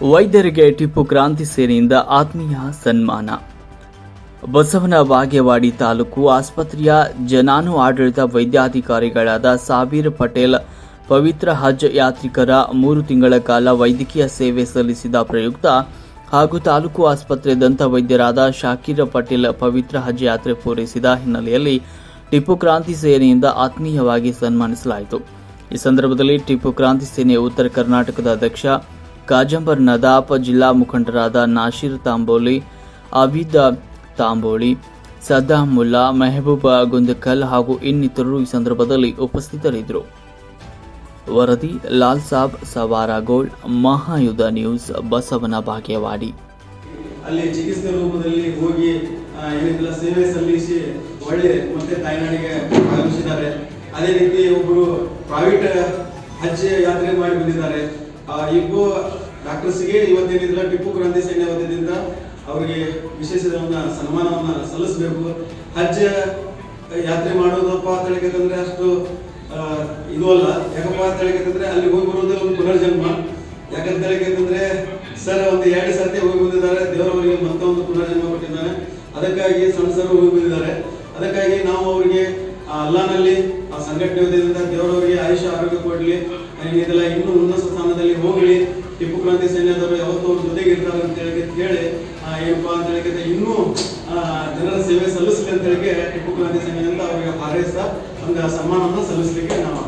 ವೈದ್ಯರಿಗೆ ಟಿಪ್ಪು ಕ್ರಾಂತಿ ಸೇನೆಯಿಂದ ಆತ್ಮೀಯ ಸನ್ಮಾನ. ಬಸವನ ಬಾಗೇವಾಡಿ ತಾಲೂಕು ಆಸ್ಪತ್ರೆಯ ಜನಾನು ಆಡಳಿತ ವೈದ್ಯಾಧಿಕಾರಿಗಳಾದ ಸಾಬೀರ್ ಪಟೇಲ್, ಪವಿತ್ರ ಹಜ್ ಯಾತ್ರಿಕರ ಮೂರು ತಿಂಗಳ ಕಾಲ ವೈದ್ಯಕೀಯ ಸೇವೆ ಸಲ್ಲಿಸಿದ ಪ್ರಯುಕ್ತ ಹಾಗೂ ತಾಲೂಕು ಆಸ್ಪತ್ರೆ ದಂತ ವೈದ್ಯರಾದ ಶಾಕೀರ್ ಪಟೇಲ್ ಪವಿತ್ರ ಹಜ್ ಯಾತ್ರೆ ಪೂರೈಸಿದ ಹಿನ್ನೆಲೆಯಲ್ಲಿ ಟಿಪ್ಪು ಕ್ರಾಂತಿ ಸೇನೆಯಿಂದ ಆತ್ಮೀಯವಾಗಿ ಸನ್ಮಾನಿಸಲಾಯಿತು. ಈ ಸಂದರ್ಭದಲ್ಲಿ ಟಿಪ್ಪು ಕ್ರಾಂತಿ ಸೇನೆಯ ಉತ್ತರ ಕರ್ನಾಟಕದ ಅಧ್ಯಕ್ಷ ಕಾಜಂಬರ್ ನದಾಪ ಜಿಲ್ಲಾ ಮುಖಂಡರಾದ ನಾಶೀರ್ ತಾಂಬೋಲಿ ಅಬಿದ ತಾಂಬೋಳಿ ಮುಲ್ಲಾ ಮೆಹಬೂಬ ಗುಂದಕಲ್ ಹಾಗೂ ಇನ್ನಿತರರು ಈ ಸಂದರ್ಭದಲ್ಲಿ ಉಪಸ್ಥಿತರಿದ್ದರು. ವರದಿ ಲಾಲ್ ಸಾಬ್ ಸವಾರಾಗೋಳ್ ಮಹಾಯುಧ ನ್ಯೂಸ್ ಬಸವನ ಭಾಗ್ಯವಾಡಿ. ಅಲ್ಲಿ ಚಿಕಿತ್ಸೆ ರೂಪದಲ್ಲಿ ಹೋಗಿ ಆ, ಸೇವೆ ಸಲ್ಲಿಸಿ ಒಳ್ಳೆ ಮತ್ತೆ ತಾಯ್ನಾಡಿಗೆ ಆಗಮಿಸಿದ್ದಾರೆ. ಅದೇ ರೀತಿ ಒಬ್ಬರು ಪ್ರೈವೇಟ್ ಹಜ್ ಯಾತ್ರೆ ಮಾಡಿ ಬಂದಿದ್ದಾರೆ. ಇಬ್ಬರು ಡಾಕ್ಟರ್ಸ್ಗೆ ಇವತ್ತೇನಿದ್ರೆ ಟಿಪ್ಪು ಕ್ರಾಂತಿ ಸೇನೆ ವತಿಯಿಂದ ಅವರಿಗೆ ವಿಶೇಷವನ್ನ ಸನ್ಮಾನವನ್ನ ಸಲ್ಲಿಸಬೇಕು. ಹಜ್ ಯಾತ್ರೆ ಮಾಡೋದಪ್ಪ ಅಂತ ಹೇಳಿಕಂದ್ರೆ ಅಷ್ಟು ಇದು ಅಲ್ಲ. ಯಾಕಪ್ಪ ಅಂತ ಹೇಳಿಕಂದ್ರೆ ಅಲ್ಲಿ ಹೋಗಿ ಬರೋದು ಒಂದು ಪುನರ್ಜನ್ಮ. ಯಾಕಂತ ಹೇಳಿಕಂದ್ರೆ ಸರ್, ಒಂದು ಎರಡು ಸರ್ತಿ ಹೋಗಿ ಬಂದಿದ್ದಾರೆ. ದೇವರವರಿಗೆ ಮತ್ತೊಂದು ಪುನರ್ಜನ್ಮ ಕೊಟ್ಟಿದ್ದಾರೆ. ಅದಕ್ಕಾಗಿ ಸಂಸರು ಹೋಗಿ ಬಂದಿದ್ದಾರೆ. ಅದಕ್ಕಾಗಿ ನಾವು ಅವರಿಗೆ ಅಲ್ಲಾನಲ್ಲಿ ಆ ಸಂಘಟನೆ ವತಿಯಿಂದ ದೇವರವರಿಗೆ ಆಯುಷ ಆರೋಗ್ಯ ಕೊಡಲಿ. ಇದೆಲ್ಲ ಇನ್ನೂ ಉನ್ನತ ಸ್ಥಾನದಲ್ಲಿ ಹೋಗ್ಲಿ. ಟಿಪ್ಪು ಕ್ರಾಂತಿ ಸೈನ್ಯದವರು ಯಾವತ್ತೂ ಅವ್ರ ಜೊತೆಗೆ ಇರ್ತಾರೆ ಅಂತ ಹೇಳಿ ಹೇಳಿ ಏನಪ್ಪ ಅಂತ ಹೇಳಿ ಇನ್ನೂ ಜನರ ಸೇವೆ ಸಲ್ಲಿಸಲಿ ಅಂತ ಹೇಳಿ ಟಿಪ್ಪು ಕ್ರಾಂತಿ ಸೈನ್ಯದಿಂದ ಅವರಿಗೆ ಹಾರೈಸ್ತಾ ಒಂದು ಸನ್ಮಾನವನ್ನು ಸಲ್ಲಿಸಲಿಕ್ಕೆ ನಾವು